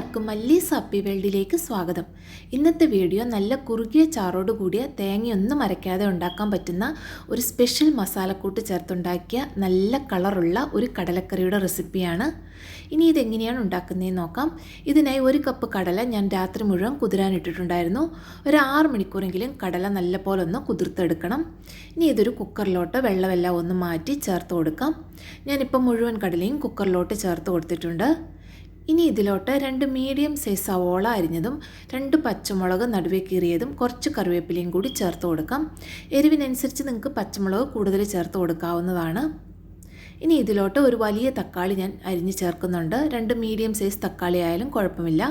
എല്ലാവർക്കും മല്ലീസ് ഹാപ്പി വേൾഡിലേക്ക് സ്വാഗതം. ഇന്നത്തെ വീഡിയോ നല്ല കുറുകിയ ചാറോട് കൂടിയ തേങ്ങയൊന്നും അരയ്ക്കാതെ ഉണ്ടാക്കാൻ പറ്റുന്ന ഒരു സ്പെഷ്യൽ മസാലക്കൂട്ട് ചേർത്തുണ്ടാക്കിയ നല്ല കളറുള്ള ഒരു കടലക്കറിയുടെ റെസിപ്പിയാണ്. ഇനി ഇതെങ്ങനെയാണ് ഉണ്ടാക്കുന്നതെന്ന് നോക്കാം. ഇതിനായി ഒരു കപ്പ് കടല ഞാൻ രാത്രി മുഴുവൻ കുതിരാനിട്ടിട്ടുണ്ടായിരുന്നു ഒരു ആറ് മണിക്കൂറെങ്കിലും കടല നല്ല പോലെ ഒന്ന് കുതിർത്തെടുക്കണം. ഇനി ഇതൊരു കുക്കറിലോട്ട് വെള്ളമെല്ലാം ഒന്ന് മാറ്റി ചേർത്ത് കൊടുക്കാം. ഞാനിപ്പോൾ മുഴുവൻ കടലയും കുക്കറിലോട്ട് ചേർത്ത് കൊടുത്തിട്ടുണ്ട്. ഇനി ഇതിലോട്ട് രണ്ട് മീഡിയം സൈസ് സവോള അരിഞ്ഞതും രണ്ട് പച്ചമുളക് നടുവേ കീറിയതും കുറച്ച് കറിവേപ്പിലയും കൂടി ചേർത്ത് കൊടുക്കാം. എരിവിനനുസരിച്ച് നിങ്ങൾക്ക് പച്ചമുളക് കൂടുതൽ ചേർത്ത് കൊടുക്കാവുന്നതാണ്. ഇനി ഇതിലോട്ട് ഒരു വലിയ തക്കാളി ഞാൻ അരിഞ്ഞ് ചേർക്കുന്നുണ്ട്. രണ്ട് മീഡിയം സൈസ് തക്കാളി ആയാലും കുഴപ്പമില്ല.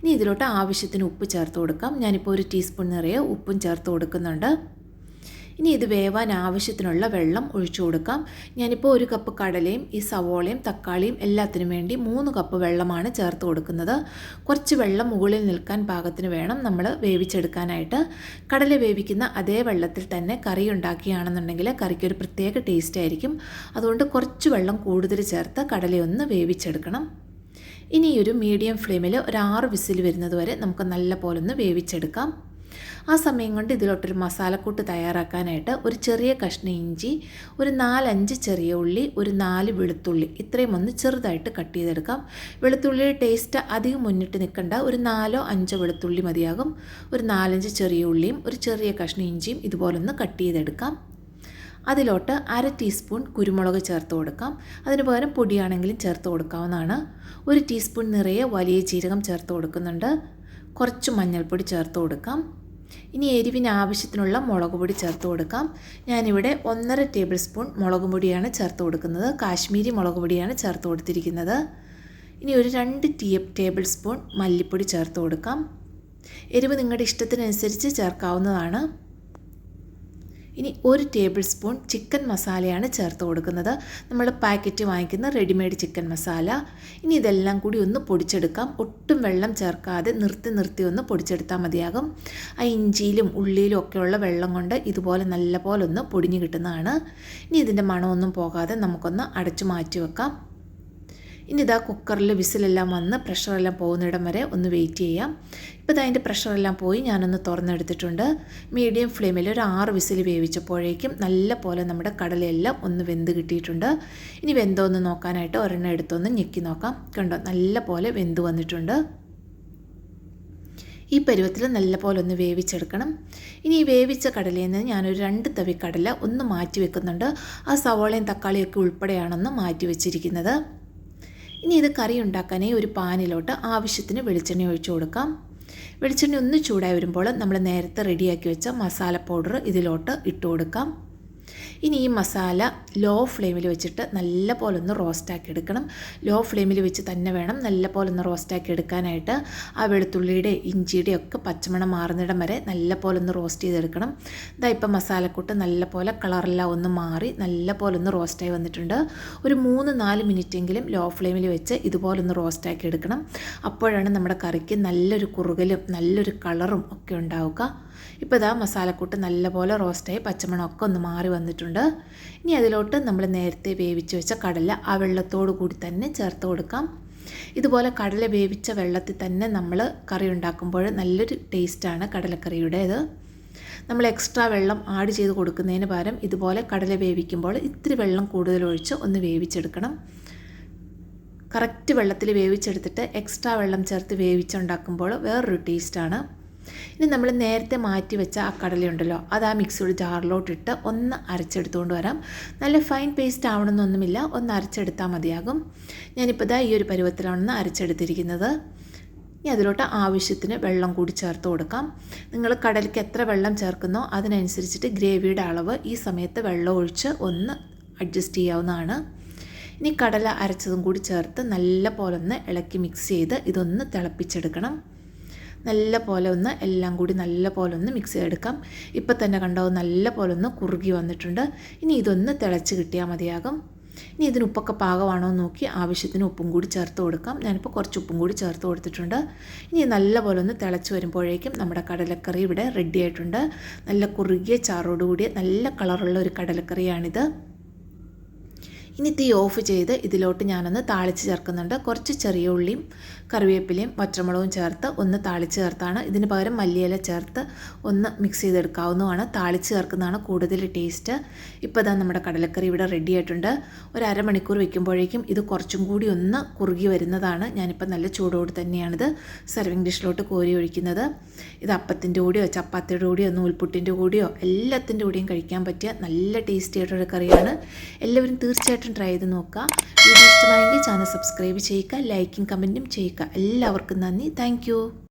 ഇനി ഇതിലോട്ട് ആവശ്യത്തിന് ഉപ്പ് ചേർത്ത് കൊടുക്കാം. ഞാനിപ്പോൾ ഒരു ടീസ്പൂൺ നിറയെ ഉപ്പും ചേർത്ത് കൊടുക്കുന്നുണ്ട്. ഇനി ഇത് വേവാൻ ആവശ്യത്തിനുള്ള വെള്ളം ഒഴിച്ചു കൊടുക്കാം. ഞാനിപ്പോൾ ഒരു കപ്പ് കടലയും ഈ സവോളയും തക്കാളിയും എല്ലാത്തിനും വേണ്ടി മൂന്ന് കപ്പ് വെള്ളമാണ് ചേർത്ത് കൊടുക്കുന്നത്. കുറച്ച് വെള്ളം മുകളിൽ നിൽക്കാൻ പാകത്തിന് വേണം നമ്മൾ വേവിച്ചെടുക്കാനായിട്ട്. കടല വേവിക്കുന്ന അതേ വെള്ളത്തിൽ തന്നെ കറി ഉണ്ടാക്കുകയാണെന്നുണ്ടെങ്കിൽ കറിക്കൊരു പ്രത്യേക ടേസ്റ്റ് ആയിരിക്കും. അതുകൊണ്ട് കുറച്ച് വെള്ളം കൂടുതൽ ചേർത്ത് കടലയൊന്ന് വേവിച്ചെടുക്കണം. ഇനി ഒരു മീഡിയം ഫ്ലെയിമിൽ ഒരു ആറ് വിസിൽ വരുന്നത് വരെ നമുക്ക് നല്ല പോലെ ഒന്ന് വേവിച്ചെടുക്കാം. ആ സമയം കൊണ്ട് ഇതിലോട്ടൊരു മസാലക്കൂട്ട് തയ്യാറാക്കാനായിട്ട് ഒരു ചെറിയ കഷ്ണം ഇഞ്ചി ഒരു നാലഞ്ച് ചെറിയ ഉള്ളി ഒരു നാല് വെളുത്തുള്ളി. ഇത്രയും ഒന്ന് ചെറുതായിട്ട് കട്ട് ചെയ്തെടുക്കാം. വെളുത്തുള്ളിയുടെ ടേസ്റ്റ് അധികം മുന്നിട്ട് നിൽക്കേണ്ട. ഒരു നാലോ അഞ്ചോ വെളുത്തുള്ളി മതിയാകും. ഒരു നാലഞ്ച് ചെറിയ ഉള്ളിയും ഒരു ചെറിയ കഷ്ണം ഇഞ്ചിയും ഇതുപോലൊന്ന് കട്ട് ചെയ്തെടുക്കാം. അതിലോട്ട് അര ടീസ്പൂൺ കുരുമുളക് ചേർത്ത് കൊടുക്കാം. അതിന് പകരം പൊടിയാണെങ്കിലും ചേർത്ത് കൊടുക്കാവുന്നതാണ്. ഒരു ടീസ്പൂൺ നിറയെ വലിയ ജീരകം ചേർത്ത് കൊടുക്കുന്നുണ്ട്. കുറച്ച് മഞ്ഞൾപ്പൊടി ചേർത്ത് കൊടുക്കാം. ഇനി എരിവിന് ആവശ്യത്തിനുള്ള മുളക് പൊടി ചേർത്ത് കൊടുക്കാം. ഞാനിവിടെ ഒന്നര ടേബിൾ സ്പൂൺ മുളക് പൊടിയാണ് ചേർത്ത് കൊടുക്കുന്നത്. കാശ്മീരി മുളക് പൊടിയാണ് ചേർത്ത് കൊടുത്തിരിക്കുന്നത്. ഇനി ഒരു രണ്ട് ടീ ടേബിൾ സ്പൂൺ മല്ലിപ്പൊടി ചേർത്ത് കൊടുക്കാം. എരിവ് നിങ്ങളുടെ ഇഷ്ടത്തിനനുസരിച്ച് ചേർക്കാവുന്നതാണ്. ഇനി ഒരു ടേബിൾ സ്പൂൺ ചിക്കൻ മസാലയാണ് ചേർത്ത് കൊടുക്കുന്നത്. നമ്മൾ പാക്കറ്റ് വാങ്ങിക്കുന്ന റെഡിമെയ്ഡ് ചിക്കൻ മസാല. ഇനി ഇതെല്ലാം കൂടി ഒന്ന് പൊടിച്ചെടുക്കാം. ഒട്ടും വെള്ളം ചേർക്കാതെ നിർത്തി നിർത്തി ഒന്ന് പൊടിച്ചെടുത്താൽ മതിയാകും. ആ ഇഞ്ചിയിലും ഉള്ളിയിലും ഒക്കെയുള്ള വെള്ളം കൊണ്ട് ഇതുപോലെ നല്ല പോലെ ഒന്ന് പൊടിഞ്ഞു കിട്ടുന്നതാണ്. ഇനി ഇതിന്റെ മണമൊന്നും പോകാതെ നമുക്കൊന്ന് അടച്ചു മാറ്റി വെക്കാം. ഇനി ഇതാ കുക്കറിൽ വിസിലെല്ലാം വന്ന് പ്രഷറെല്ലാം പോകുന്നിടം വരെ ഒന്ന് വെയിറ്റ് ചെയ്യാം. ഇപ്പോൾ ഇതാ അതിന്റെ പ്രഷറെല്ലാം പോയി ഞാനൊന്ന് തുറന്നെടുത്തിട്ടുണ്ട്. മീഡിയം ഫ്ലെയിമിൽ ഒരു ആറ് വിസിൽ വേവിച്ചപ്പോഴേക്കും നല്ല പോലെ നമ്മുടെ കടലയെല്ലാം ഒന്ന് വെന്ത് കിട്ടിയിട്ടുണ്ട്. ഇനി വെന്തോ ഒന്ന് നോക്കാനായിട്ട് ഒരെണ്ണം എടുത്തൊന്ന് ഞെക്കി നോക്കാം. കണ്ടോ നല്ല പോലെ വെന്ത് വന്നിട്ടുണ്ട്. ഈ പരുവത്തിൽ നല്ല പോലെ ഒന്ന് വേവിച്ചെടുക്കണം. ഇനി ഈ വേവിച്ച കടലയിൽ നിന്ന് ഞാനൊരു രണ്ട് തവി കടല ഒന്ന് മാറ്റി വെക്കുന്നുണ്ട്. ആ സവോളയും തക്കാളിയൊക്കെ ഉൾപ്പെടെയാണെന്ന് മാറ്റി വെച്ചിരിക്കുന്നത്. ഇനി ഇത് കറി ഉണ്ടാക്കാനായി ഒരു പാനിലോട്ട് ആവശ്യത്തിന് വെളിച്ചെണ്ണ ഒഴിച്ചു കൊടുക്കാം. വെളിച്ചെണ്ണ ഒന്ന് ചൂടായി വരുമ്പോൾ നമ്മൾ നേരത്തെ റെഡിയാക്കി വെച്ച മസാല പൗഡർ ഇതിലോട്ട് ഇട്ട് കൊടുക്കാം. ഇനി ഈ മസാല ലോ ഫ്ലെയിമിൽ വെച്ചിട്ട് നല്ല പോലെ ഒന്ന് റോസ്റ്റാക്കി എടുക്കണം. ലോ ഫ്ലെയിമിൽ വെച്ച് തന്നെ വേണം നല്ല പോലെ ഒന്ന് റോസ്റ്റാക്കി എടുക്കാനായിട്ട്. ആ വെളുത്തുള്ളിയുടെ ഇഞ്ചിയുടെ ഒക്കെ പച്ചമണം മാറുന്നിടം വരെ നല്ല പോലെ ഒന്ന് റോസ്റ്റ് ചെയ്തെടുക്കണം. ഇതാ ഇപ്പം മസാലക്കൂട്ട് നല്ല പോലെ കളറെല്ലാം ഒന്ന് മാറി നല്ല പോലെ ഒന്ന് റോസ്റ്റായി വന്നിട്ടുണ്ട്. ഒരു മൂന്ന് നാല് മിനിറ്റെങ്കിലും ലോ ഫ്ലെയിമിൽ വെച്ച് ഇതുപോലെ ഒന്ന് റോസ്റ്റാക്കി എടുക്കണം. അപ്പോഴാണ് നമ്മുടെ കറിക്ക് നല്ലൊരു കുറുകലും നല്ലൊരു കളറും ഒക്കെ ഉണ്ടാവുക. ഇപ്പോൾ ഇതാ മസാലക്കൂട്ട് നല്ലപോലെ റോസ്റ്റായി പച്ചമണമൊക്കെ ഒന്ന് മാറി വന്നിട്ടുണ്ട്. ഇനി അതിലോട്ട് നമ്മൾ നേരത്തെ വേവിച്ച് വെച്ച കടല ആ വെള്ളത്തോടു കൂടി തന്നെ ചേർത്ത് കൊടുക്കാം. ഇതുപോലെ കടല വേവിച്ച വെള്ളത്തിൽ തന്നെ നമ്മൾ കറി ഉണ്ടാക്കുമ്പോൾ നല്ലൊരു ടേസ്റ്റാണ് കടലക്കറിയുടേത്. നമ്മൾ എക്സ്ട്രാ വെള്ളം ആഡ് ചെയ്ത് കൊടുക്കുന്നതിന് പകരം ഇതുപോലെ കടല വേവിക്കുമ്പോൾ ഇത്തിരി വെള്ളം കൂടുതൽ ഒഴിച്ച് ഒന്ന് വേവിച്ചെടുക്കണം. കറക്റ്റ് വെള്ളത്തിൽ വേവിച്ചെടുത്തിട്ട് എക്സ്ട്രാ വെള്ളം ചേർത്ത് വേവിച്ചുണ്ടാക്കുമ്പോൾ വേറൊരു ടേസ്റ്റാണ്. ഇനി നമ്മൾ നേരത്തെ മാറ്റി വെച്ച ആ കടലയുണ്ടല്ലോ അത് ആ മിക്സിയുടെ ജാറിലോട്ടിട്ട് ഒന്ന് അരച്ചെടുത്തുകൊണ്ട് വരാം. നല്ല ഫൈൻ പേസ്റ്റ് ആവണമെന്നൊന്നുമില്ല ഒന്ന് അരച്ചെടുത്താൽ മതിയാകും. ഞാനിപ്പോൾ ഈ ഒരു പരുവത്തിലാണെന്ന് അരച്ചെടുത്തിരിക്കുന്നത്. ഇനി അതിലോട്ട് ആവശ്യത്തിന് വെള്ളം കൂടി ചേർത്ത് കൊടുക്കാം. നിങ്ങൾ കടലിക്ക് എത്ര വെള്ളം ചേർക്കുന്നോ അതിനനുസരിച്ചിട്ട് ഗ്രേവിയുടെ അളവ് ഈ സമയത്ത് വെള്ളം ഒഴിച്ച് ഒന്ന് അഡ്ജസ്റ്റ് ചെയ്യാവുന്നതാണ്. ഇനി കടല അരച്ചതും കൂടി ചേർത്ത് നല്ല പോലെ ഒന്ന് ഇളക്കി മിക്സ് ചെയ്ത് ഇതൊന്ന് തിളപ്പിച്ചെടുക്കണം. നല്ല പോലെ ഒന്ന് എല്ലാം കൂടി നല്ല പോലെ ഒന്ന് മിക്സ് ചെയ്തെടുക്കാം. ഇപ്പം തന്നെ കണ്ടോ നല്ല പോലെ ഒന്ന് കുറുകി വന്നിട്ടുണ്ട്. ഇനി ഇതൊന്ന് തിളച്ച് കിട്ടിയാൽ മതിയാകും. ഇനി ഇതിന് ഉപ്പൊക്കെ പാകമാണോ എന്ന് നോക്കി ആവശ്യത്തിന് ഉപ്പും കൂടി ചേർത്ത് കൊടുക്കാം. ഞാനിപ്പോൾ കുറച്ച് ഉപ്പും കൂടി ചേർത്ത് കൊടുത്തിട്ടുണ്ട്. ഇനി നല്ല പോലെ ഒന്ന് തിളച്ച് വരുമ്പോഴേക്കും നമ്മുടെ കടലക്കറി ഇവിടെ റെഡി ആയിട്ടുണ്ട്. നല്ല കുറുകിയ ചാറോടുകൂടിയ നല്ല കളറുള്ള ഒരു കടലക്കറിയാണിത്. ഇനി തീ ഓഫ് ചെയ്ത് ഇതിലോട്ട് ഞാനൊന്ന് താളിച്ച് ചേർക്കുന്നുണ്ട്. കുറച്ച് ചെറിയ ഉള്ളിയും കറിവേപ്പിലയും പച്ചമുളകും ചേർത്ത് ഒന്ന് താളിച്ച് ചേർത്താണ്. ഇതിന് പകരം മല്ലിയില ചേർത്ത് ഒന്ന് മിക്സ് ചെയ്തെടുക്കാവുന്നതാണ്. താളിച്ച് ചേർക്കുന്നതാണ് കൂടുതൽ ടേസ്റ്റ് ഇപ്പോൾ ഇതാ നമ്മുടെ കടലക്കറി ഇവിടെ റെഡി ആയിട്ടുണ്ട്. ഒരു അരമണിക്കൂർ വെക്കുമ്പോഴേക്കും ഇത് കുറച്ചും കൂടി ഒന്ന് കുറുകി വരുന്നതാണ്. ഞാനിപ്പോൾ നല്ല ചൂടോട് തന്നെയാണിത് സെർവിങ് ഡിഷിലോട്ട് കോരി ഒഴിക്കുന്നത്. ഇത് അപ്പത്തിന്റെ കൂടിയോ ചപ്പാത്തിയുടെ കൂടിയോ നൂൽപുട്ടിന്റെ കൂടിയോ എല്ലാത്തിന്റെ കൂടിയും കഴിക്കാൻ പറ്റിയ നല്ല ടേസ്റ്റി ആയിട്ടൊരു കറിയാണ്. എല്ലാവരും തീർച്ചയായിട്ടും ട്രൈ ചെയ്ത് നോക്കുക. വീഡിയോ ഇഷ്ടമായെങ്കിൽ ചാനൽ സബ്സ്ക്രൈബ് ചെയ്യുക ലൈക്കും കമന്റും ചെയ്യുക. എല്ലാവർക്കും നന്ദി. താങ്ക്